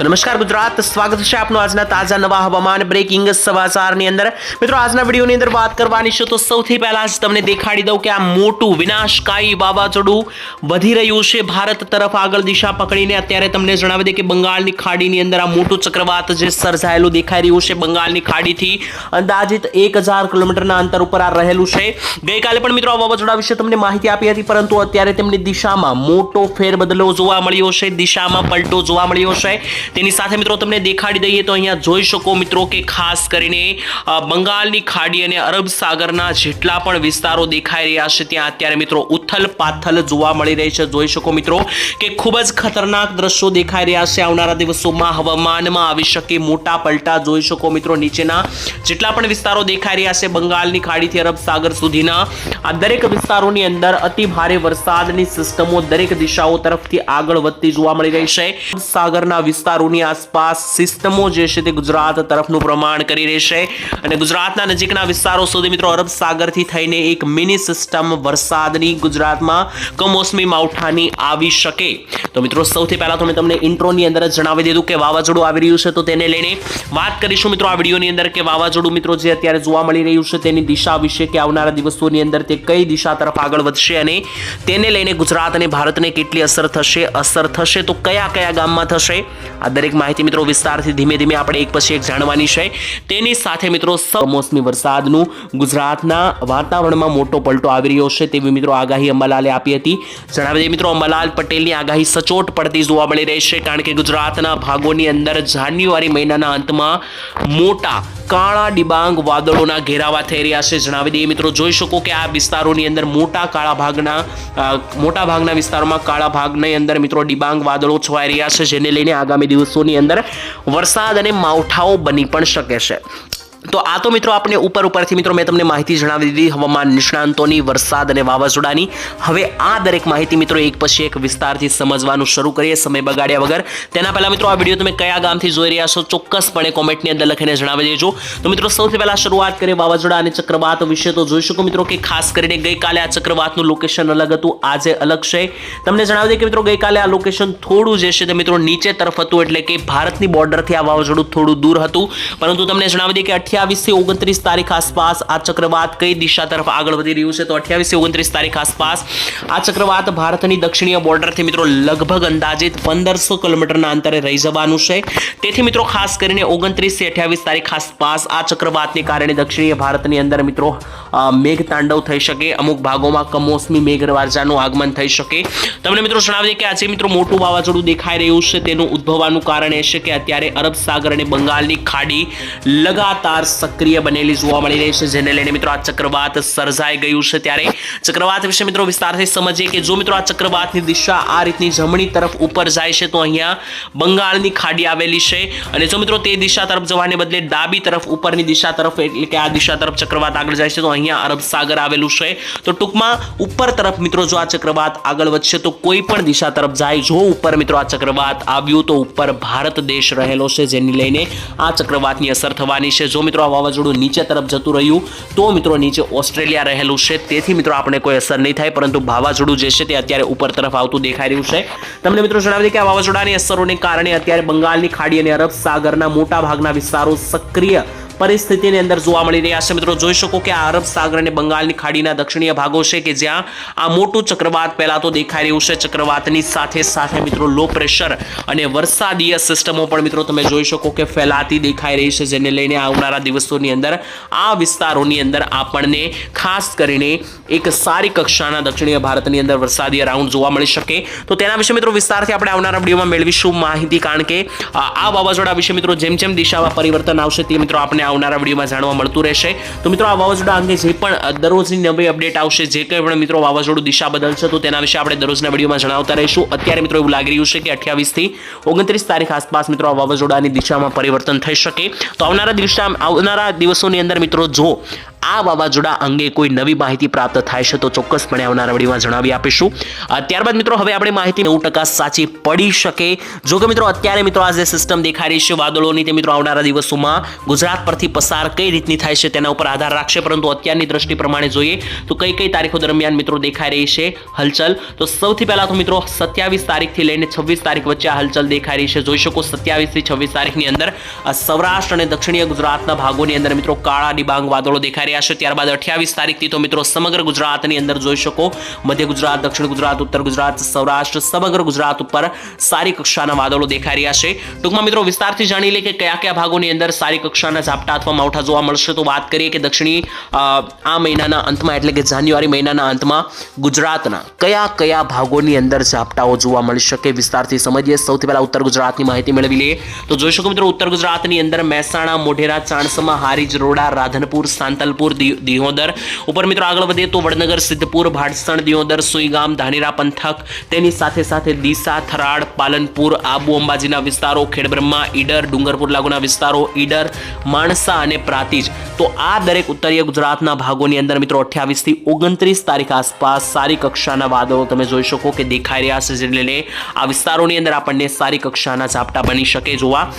તો નમસ્કાર ગુજરાત, સ્વાગત છે આપનું આજના તાજા નવા હવામાન બ્રેકિંગ સમાચારની અંદર. મિત્રો, આજના વિડીયોની અંદર વાત કરવાની છે તો સૌથી પહેલા જ તમને દેખાડી દઉં કે આ મોટું વિનાશકારી વાવાઝોડું વધી રહ્યું છે. ભારત તરફ આગળ દિશા પકડીને અત્યારે તમને જણાવી દે કે બંગાળની ખાડીની અંદર આ મોટું ચક્રવાત જે સર્જાયેલું દેખાઈ રહ્યું છે બંગાળની ખાડીથી. અંદાજિત એક હજાર કિલોમીટરના અંતર ઉપર આ રહેલું છે. ગઈકાલે પણ મિત્રો આ વાવાઝોડા વિશે તમને માહિતી આપી હતી, પરંતુ અત્યારે તેમની દિશામાં મોટો ફેરબદલો જોવા મળ્યો છે. દિશામાં પલટો જોવા મળ્યો છે. તેની સાથે મિત્રો તમને દેખાડી દઈએ તો અહીંયા જોઈ શકો મિત્રો કે ખાસ કરીને બંગાળની ખાડી અને અરબ સાગરના જેટલા પણ વિસ્તારો દેખાઈ રહ્યા છે, ત્યાં અત્યારે મિત્રો ઉથલ પાથલ જોવા મળી રહી છે. જોઈ શકો મિત્રો કે ખૂબ જ ખતરનાક દ્રશ્યો દેખાઈ રહ્યા છે. આવનારા દિવસોમાં હવામાનમાં આવી શકે મોટા પલટા. જોઈ શકો મિત્રો નીચેના જેટલા પણ વિસ્તારો દેખાઈ રહ્યા છે, બંગાળની ખાડીથી અરબ સાગર સુધીના. આ દરેક વિસ્તારોની અંદર અતિ ભારે વરસાદની સિસ્ટમો દરેક દિશાઓ તરફથી આગળ વધતી જોવા મળી રહી છે. સાગરના સાગરના વિસ્તારોની આસપાસ સિસ્ટમો જે છે તે ગુજરાત તરફનું પ્રમાણ કરી રહેશે અને ગુજરાતના નજીકના વિસ્તારો સુધી મિત્રો અરબ સાગરથી થઈને એક મિની સિસ્ટમ વરસાદની ગુજરાતમાં કમોસમી માવઠાની આવી શકે. તો મિત્રો સૌથી પહેલાં તો મેં તમને ઇન્ટ્રોની અંદર જ જણાવી દીધું કે વાવાઝોડું આવી રહ્યું છે તો તેને લઈને વાત કરીશું મિત્રો આ વિડીયોની અંદર કે વાવાઝોડું મિત્રો જે અત્યારે જોવા મળી રહ્યું છે તેની દિશા વિશે કે આવનારા દિવસોની અંદર તે કઈ દિશા તરફ આગળ વધશે અને તેને લઈને ગુજરાત અને ભારતને કેટલી અસર થશે અસર થશે તો કયા કયા ગામમાં થશે? આ દરેક માહિતી મિત્રો વિસ્તારથી ધીમે ધીમે આપણે એક પછી એક જાણવાની છે. તેની સાથે મિત્રો કમોસમી વરસાદનું ગુજરાતના વાતાવરણમાં મોટો પલટો આવી રહ્યો છે તેવી મિત્રો આગાહી અંબાલાલે આપી હતી. જણાવી દઈએ મિત્રો, અંબાલાલ પટેલની આગાહી સચોટ પડતી જોવા મળી રહી છે કારણ કે ગુજરાતના ભાગોની અંદર જાન્યુઆરી મહિનાના અંતમાં મોટા કાળા ડિબાંગ વાદળોના ઘેરાવા થઈ રહ્યા છે. જણાવી દઈએ મિત્રો, જોઈ શકો કે આ વિસ્તારોની અંદર મોટા કાળા ભાગના મોટા ભાગના વિસ્તારોમાં કાળા ભાગની અંદર મિત્રો ડિબાંગ વાદળો છવાઈ રહ્યા છે, જેને લઈને આગામી દિવસોની અંદર વરસાદ અને માવઠાઓ બની પણ શકે છે. તો આ તો મિત્રો આપણે ઉપર ઉપરથી મિત્રો મેં તમને માહિતી જણાવી દીધી, હવામાન નિષ્ણાંતોની, વરસાદ અને વાવાઝોડાની. હવે આ દરેક માહિતી મિત્રો એક પછી એક વિસ્તારથી સમજવાનું શરૂ કરીએ સમય બગાડ્યા વગર. તેના પહેલાં મિત્રો આ વીડિયો તમે કયા ગામથી જોઈ રહ્યા છો ચોક્કસપણે કોમેન્ટની અંદર લખીને જણાવી દેજો. તો મિત્રો સૌથી પહેલાં શરૂઆત કરીએ વાવાઝોડા અને ચક્રવાત વિશે. તો જોઈ શકો મિત્રો કે ખાસ કરીને ગઈકાલે આ ચક્રવાતનું લોકેશન અલગ હતું, આજે અલગ છે. તમને જણાવી દઈએ કે મિત્રો ગઈકાલે આ લોકેશન થોડું જે છે તે મિત્રો નીચે તરફ હતું એટલે કે ભારતની બોર્ડરથી આ વાવાઝોડું થોડું દૂર હતું. પરંતુ તમને જણાવી દઈએ કે અઠ્યાવીસથી ઓગણત્રીસ તારીખ આસપાસ આ ચક્રવાત કઈ દિશા તરફ આગળ વધી રહ્યું છે? તો અઠ્યાવીસથી ઓગણત્રીસ તારીખ આસપાસ આ ચક્રવાત ભારતની દક્ષિણીય બોર્ડરથી મિત્રો લગભગ અંદાજિત પંદરસો કિલોમીટરના અંતરે રહી જવાનું છે. તેથી મિત્રો ખાસ કરીને ઓગણત્રીસથી અઠ્યાવીસ તારીખ આસપાસ આ ચક્રવાતને કારણે દક્ષિણીય ભારતની અંદર મિત્રો મેઘ તાંડવ થઈ શકે, અમુક ભાગોમાં કમોસમી મેઘરાજાનું આગમન થઈ શકે. તમને મિત્રો જણાવી દઈએ કે આજે મિત્રો મોટું વાવાઝોડું દેખાઈ રહ્યું છે, તેનું ઉદ્ભવવાનું કારણ એ છે કે અત્યારે અરબ સાગર અને બંગાળની ખાડી લગાતાર સક્રિય બનેલી જોવા મળી રહી છે, જેને લઈને મિત્રો આ ચક્રવાત સર્જાઈ ગયું છે ત્યારે. ચક્રવાત વિશે મિત્રો વિસ્તારથી સમજીએ કે જો મિત્રો આ ચક્રવાતની દિશા આ રીતની જમણી તરફ ઉપર જાય છે, તો અહીંયા બંગાળની ખાડી આવેલી છે. અને જો મિત્રો તે દિશા તરફ જવાને બદલે ડાબી તરફ ઉપરની દિશા તરફ, એટલે કે આ દિશા તરફ ચક્રવાત આગળ જાય છે, તો અહીંયા અરબ સાગર આવેલું છે. તો ટૂંકમાં ઉપર તરફ મિત્રો જો આ ચક્રવાત આગળ વધશે તો કોઈ પણ દિશા તરફ જાય. જો ઉપર મિત્રો આ ચક્રવાત આવ્યું તો ઉપર ભારત દેશ રહેલો છે જેની લઈને આ ચક્રવાતની અસર થવાની છે. જો મિત્રો આ વાવાઝોડું નીચે તરફ જતું રહ્યું તો મિત્રો નીચે ઓસ્ટ્રેલિયા રહેલું છે. તેથી મિત્રો આપણે કોઈ અસર નહીં થાય, પરંતુ વાવાઝોડું જે છે તે અત્યારે ઉપર તરફ આવતું દેખાઈ રહ્યું છે. તમને મિત્રો જણાવી દઈએ કે આ વાવાઝોડાની અસરોને કારણે અત્યારે બંગાળની ખાડી અને અરબ સાગરના મોટા ભાગના વિસ્તારો સક્રિય પરિસ્થિતિની અંદર જોવા મળી રહ્યા છે. મિત્રો, જોઈ શકો કે આ અરબ સાગર અને બંગાળની ખાડીના દક્ષિણીય ભાગો છે કે જ્યાં આ મોટું ચક્રવાત પહેલાં તો દેખાઈ રહ્યું છે. ચક્રવાતની સાથે સાથે મિત્રો લો પ્રેશર અને વરસાદીય સિસ્ટમો પણ મિત્રો તમે જોઈ શકો કે ફેલાતી દેખાઈ રહી છે, જેને લઈને આવનારા દિવસોની અંદર આ વિસ્તારોની અંદર આપણને ખાસ કરીને એક સારી કક્ષાના દક્ષિણીય ભારતની અંદર વરસાદીય રાઉન્ડ જોવા મળી શકે. તો તેના વિશે મિત્રો વિસ્તારથી આપણે આવનારા વિડીયોમાં મેળવીશું માહિતી, કારણ કે આ વાવાઝોડા વિશે મિત્રો જેમ જેમ દિશામાં પરિવર્તન આવશે તે મિત્રો આપણે આવનારા વિડીયોમાં જાણવા મળતું રહેશે. તો મિત્રો, આ વાવાઝોડા અંગે જે પણ દરરોજની નવી અપડેટ આવશે, જે કંઈ પણ મિત્રો વાવાઝોડું દિશા બદલશે, તો તેના વિશે આપણે દરરોજના વિડીયોમાં જણાવતા રહીશું. અત્યારે મિત્રો એવું લાગી રહ્યું છે કે અઠ્યાવીસથી ઓગણત્રીસ તારીખ આસપાસ મિત્રો આ વાવાઝોડાની દિશામાં પરિવર્તન થઈ શકે. તો આવનારા દિવસા આવનારા દિવસોની અંદર મિત્રો, જો આ વાવાઝોડા અંગે કોઈ નવી માહિતી પ્રાપ્ત થાય છે તો ચોક્કસપણે આવનારા વિડીયોમાં જણાવી આપીશું. ત્યારબાદ મિત્રો હવે આપણે માહિતી નવ ટકા સાચી પડી શકે. જો કે મિત્રો અત્યારે મિત્રો આ જે સિસ્ટમ દેખાઈ રહી છે વાદળોની તે મિત્રો આવનારા દિવસોમાં ગુજરાત પરથી પસાર કઈ રીતની થાય છે તેના ઉપર આધાર રાખશે. પરંતુ અત્યારની દ્રષ્ટિ પ્રમાણે જોઈએ તો કઈ કઈ તારીખો દરમિયાન મિત્રો દેખાઈ રહી છે હલચલ. તો સૌથી પહેલા તો મિત્રો સત્યાવીસ તારીખથી લઈને છવ્વીસ તારીખ વચ્ચે આ હલચલ દેખાઈ રહી છે. જોઈ શકો સત્યાવીસથી છવ્વીસ તારીખની અંદર સૌરાષ્ટ્ર અને દક્ષિણીય ગુજરાતના ભાગોની અંદર મિત્રો કાળા ડિબાંગ વાદળો દેખાઈ રહ્યા છે. ત્યારબાદ અઠ્યાવીસ તારીખથી તો મિત્રો સમગ્ર ગુજરાતની અંદર જોઈ શકો. મધ્ય ગુજરાત, દક્ષિણ ગુજરાત, ઉત્તર ગુજરાત, સૌરાષ્ટ્ર સમગ્ર ગુજરાત ઉપર સારી કક્ષાના વાદળો દેખાઈ રહ્યા છે. ટૂંકમાં મિત્રો વિસ્તારથી જાણી લે કે કયા કયા ભાગોની અંદર સારી કક્ષાના ઝાપટા અથવા માવઠા જોવા મળશે. તો વાત કરીએ કે દક્ષિણી આ મહિનાના અંતમાં એટલે કે જાન્યુઆરી મહિનાના અંતમાં ગુજરાતના કયા કયા ભાગોની અંદર ઝાપટાઓ જોવા મળી શકે વિસ્તારથી સમજીએ. સૌથી પહેલા ઉત્તર ગુજરાતની માહિતી મેળવી લઈએ. તો જોઈ શકો મિત્રો ઉત્તર ગુજરાતની અંદર મહેસાણા, મોઢેરા, ચાણસમા, હારીજ, રોડા, રાધનપુર, સાંતલપુર દિ- દિહોદર. ઉપર મિત્રો આગળ વધીએ તો વડનગર, સિદ્ધપુર ભાડસણ દિહોદર, સુઈગામ, ધાનેરા પંથક, તેની સાથે સાથે દિશા થરાડ, પાલનપુર, આબુ, અંબાજીના વિસ્તારો, ખેડબ્રહ્મા, ઈડર, ડુંગરપુર લાગુના વિસ્તારો, ઈડર, માણસા અને પ્રાતિજ. તો આ દરેક ઉત્તરીય ગુજરાતના ભાગોની અંદર મિત્રો અઠ્યાવીસથી ઓગણત્રીસ તારીખ આસપાસ સારી કક્ષાના વાદળો તમે જોઈ શકો કે દેખાઈ રહ્યા છે, જેને લઈને આ વિસ્તારોની અંદર આપણને સારી કક્ષાના ઝાપટા બની શકે જોવા.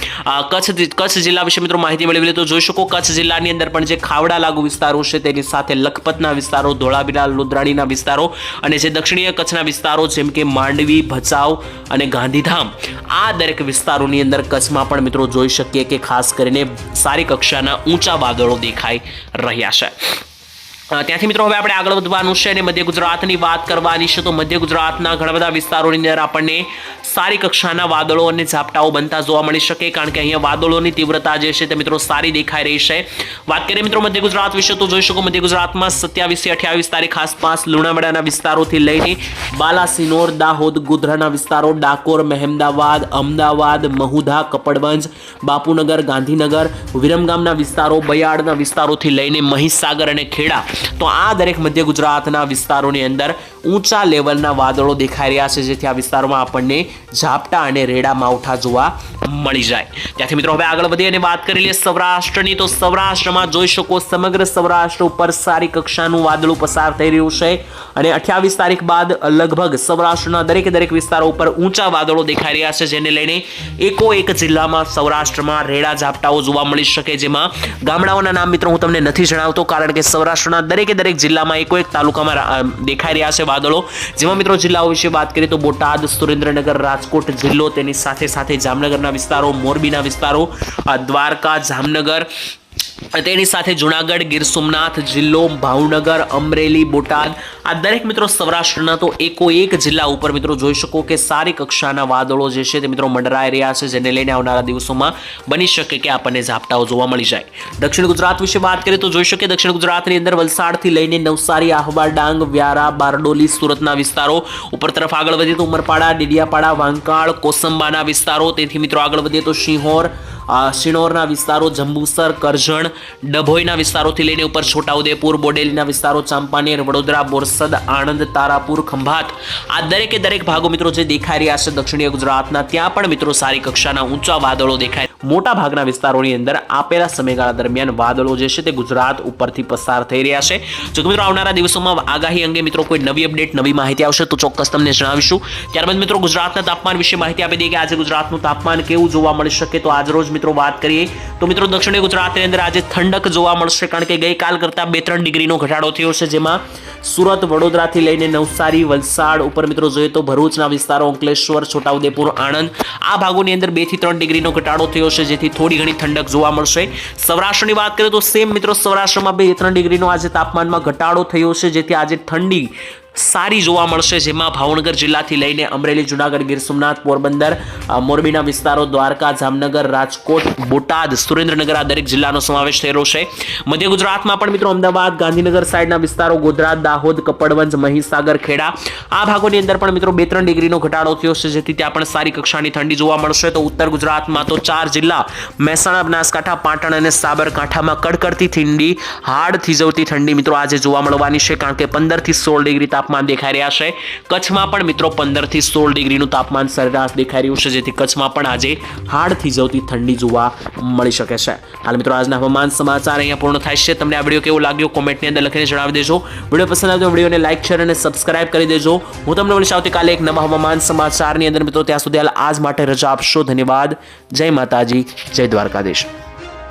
કચ્છ કચ્છ જિલ્લા વિશે મિત્રો માહિતી મેળવી લે તો જોઈ શકો, કચ્છ જિલ્લાની અંદર પણ જે ખાવડા લાગુ વિસ્તારો છે તેની સાથે લખપતના વિસ્તારો ધોળાવીરા લુદ્રાણીના વિસ્તારો અને જે દક્ષિણીય કચ્છના વિસ્તારો જેમ કે માંડવી, ભચાઉ અને ગાંધીધામ. આ દરેક વિસ્તારોની અંદર કચ્છમાં પણ મિત્રો જોઈ શકીએ કે ખાસ કરીને સારી કક્ષાના ઊંચા વાદળો દેખાઈ રહ્યા છે. ત્યાંથી મિત્રો હવે આપણે આગળ વધવાનું છે અને મધ્ય ગુજરાતની વાત કરવાની છે તો મધ્ય ગુજરાતના ઘણા બધા વિસ્તારોની અંદર આપણને સારી કક્ષાના વાદળો અને ઝાપટાઓ બનતા જોવા મળી શકે, કારણ કે અહીંયા વાદળોની તીવ્રતા જે છે તે મિત્રો સારી દેખાઈ રહી છે. વાત કરીએ મિત્રો મધ્ય ગુજરાત વિશે તો જોઈ શકો મધ્ય ગુજરાતમાં સત્યાવીસથી અઠ્યાવીસ તારીખ આસપાસ લુણાવાડાના વિસ્તારોથી લઈને બાલાસિનોર, દાહોદ, ગોધરાના વિસ્તારો, ડાકોર, મહેમદાવાદ, અમદાવાદ, મહુધા, કપડવંજ, બાપુનગર, ગાંધીનગર, વિરમગામના વિસ્તારો, બયાડના વિસ્તારોથી લઈને મહીસાગર અને ખેડા તો આ દરેક મધ્ય ગુજરાતના વિસ્તારોની અંદર ઊંચા લેવલના વાદળો દેખાઈ રહ્યા છે, જેથી આ વિસ્તારોમાં આપણને ઝાપટા અને રેડા માવઠા જોવા મળી જાય. ત્યાંથી મિત્રો હવે આગળ વધીએ અને વાત કરી લઈએ સૌરાષ્ટ્રની. તો સૌરાષ્ટ્રમાં જોઈ શકો સમગ્ર સૌરાષ્ટ્ર ઉપર સારી કક્ષાનું વાદળું પસાર થઈ રહ્યું છે અને અઠ્યાવીસ તારીખ બાદ લગભગ સૌરાષ્ટ્રના દરેક દરેક વિસ્તારો ઉપર ઊંચા વાદળો દેખાઈ રહ્યા છે, જેને લઈને એકો એક જિલ્લામાં સૌરાષ્ટ્રમાં રેડા ઝાપટાઓ જોવા મળી શકે. જેમાં ગામડાઓના નામ મિત્રો હું તમને નથી જણાવતો, કારણ કે સૌરાષ્ટ્રના દરેકે દરેક જિલ્લામાં એકો એક તાલુકામાં દેખાઈ રહ્યા છે વાદળો. જેમાં મિત્રો જિલ્લાઓ વિશે વાત કરીએ તો બોટાદ, સુરેન્દ્રનગર, રાજકોટ જિલ્લો તેની સાથે સાથે જામનગરના વિસ્તારો, મોરબીના વિસ્તારો દ્વારકા, જામનગર તેની સાથે જુનાગઢ, ગીર સોમનાથ, જિલ્લો, ભાવનગર, અમરેલી, બોટાદ આ દરેક મિત્રો સૌરાષ્ટ્રના તો એકો એક જિલ્લા ઉપર મિત્રો જોઈ શકો કે સારી કક્ષાના વાદળો જે છે તે મિત્રો મંડરાઈ રહ્યા છે, જેને લઈને આવનારા દિવસોમાં બની શકે કે આપણને ઝાપટાઓ જોવા મળી જાય. દક્ષિણ ગુજરાત વિશે વાત કરીએ તો જોઈ શકીએ દક્ષિણ ગુજરાતની અંદર વલસાડથી લઈને નવસારી, આહવા, ડાંગ, વ્યારા, બારડોલી, સુરતના વિસ્તારો ઉપર તરફ આગળ વધીએ તો ઉમરપાડા, ડેડિયાપાડા, વાંકાળ, કોસંબાના વિસ્તારો. તેથી મિત્રો આગળ વધીએ તો સિંહોર શિણોરના વિસ્તારો જંબુસર, કરજણ, ડભોઈના વિસ્તારોથી લઈને ઉપર છોટાઉદેપુર, બોડેલીના વિસ્તારો, ચાંપાનેર, વડોદરા, બોરસદ, આણંદ, તારાપુર, ખંભાત. આ દરેકે દરેક ભાગો મિત્રો જે દેખાઈ રહ્યા છે દક્ષિણીય ગુજરાતના, ત્યાં પણ મિત્રો સારી કક્ષાના ઊંચા વાદળો દેખાય. મોટા ભાગના વિસ્તારોની અંદર આપેલા સમયગાળા દરમિયાન વાદળો જે છે તે ગુજરાત ઉપરથી પસાર થઈ રહ્યા છે. જો મિત્રો આવનારા દિવસોમાં આગાહી અંગે મિત્રો કોઈ નવી અપડેટ, નવી માહિતી આવશે તો ચોક્કસ તમને જણાવીશું. ત્યારબાદ મિત્રો ગુજરાતના તાપમાન વિશે માહિતી આપી દઈએ કે આજે ગુજરાતનું તાપમાન કેવું જોવા મળી શકે તો આજરોજ મિત્રો વાત કરીએ, તો મિત્રો દક્ષિણ ગુજરાતની અંદર આજે ઠંડક જોવા મળશે કારણ કે ગઈકાલ કરતાં બે ત્રણ ડિગ્રીનો ઘટાડો થયો છે, જેમાં સુરત, વડોદરાથી લઈને નવસારી, વલસાડ ઉપર મિત્રો જોઈએ તો ભરૂચના વિસ્તારો, અંકલેશ્વર, છોટાઉદેપુર, આણંદ, આ ભાગોની અંદર બેથી ત્રણ ડિગ્રીનો ઘટાડો થયો છે, જેથી થોડી ઘણી ઠંડક જોવા મળશે. સૌરાષ્ટ્રની વાત કરીએ તો સેમ મિત્રો સૌરાષ્ટ્રમાં બે ત્રણ ડિગ્રીનો આજે તાપમાનમાં ઘટાડો થયો છે, જેથી આજે ઠંડી સારી જોવા મળશે, જેમાં ભાવનગર જિલ્લાથી લઈને અમરેલી, જુનાગઢ, ગીર સોમનાથ, પોરબંદર મોરબીના વિસ્તારો, દ્વારકા, જામનગર, રાજકોટ, બોટાદ, સુરેન્દ્રનગર આ દરેક જિલ્લાનો સમાવેશ થયેલો છે. મધ્ય ગુજરાતમાં પણ મિત્રો અમદાવાદ, ગાંધીનગર સાઈડના વિસ્તારો, ગોધરા, દાહોદ, કપડવંજ, મહીસાગર, ખેડા, આ ભાગોની અંદર પણ મિત્રો બે ત્રણ ડિગ્રીનો ઘટાડો થયો છે, જેથી ત્યાં પણ સારી કક્ષાની ઠંડી જોવા મળશે. તો ઉત્તર ગુજરાતમાં તો ચાર જિલ્લા, મહેસાણા, બનાસકાંઠા, પાટણ અને સાબરકાંઠામાં કડકડતી ઠંડી, હાડ થીજવતી ઠંડી મિત્રો આજે જોવા મળવાની છે, કારણ કે પંદરથી સોળ ડિગ્રી તાપમાન દેખાઈ રહ્યા છે. કચ્છમાં પણ મિત્રો પંદરથી સોળ ડિગ્રીનું તાપમાન સરેરાશ દેખાઈ રહ્યું છે, જેથી કચ્છમાં પણ આજે હાડ જવતી ઠંડી જોવા મળી શકે છે. હાલ મિત્રો, આજના હવામાન સમાચાર અહીંયા પૂર્ણ થાય છે. તમને આ વીડિયો કેવો લાગ્યો કોમેન્ટની અંદર લખીને જણાવી દેજો. વીડિયો પસંદ આવે તો વિડીયોને લાઈક, શેર અને સબસ્ક્રાઇબ કરી દેજો. હું તમને મળીશ આવતીકાલે એક નવા હવામાન સમાચારની અંદર. મિત્રો, ત્યાં સુધી હાલ આજ માટે રજા આપશો. ધન્યવાદ. જય માતાજી. જય દ્વારકાધીશ.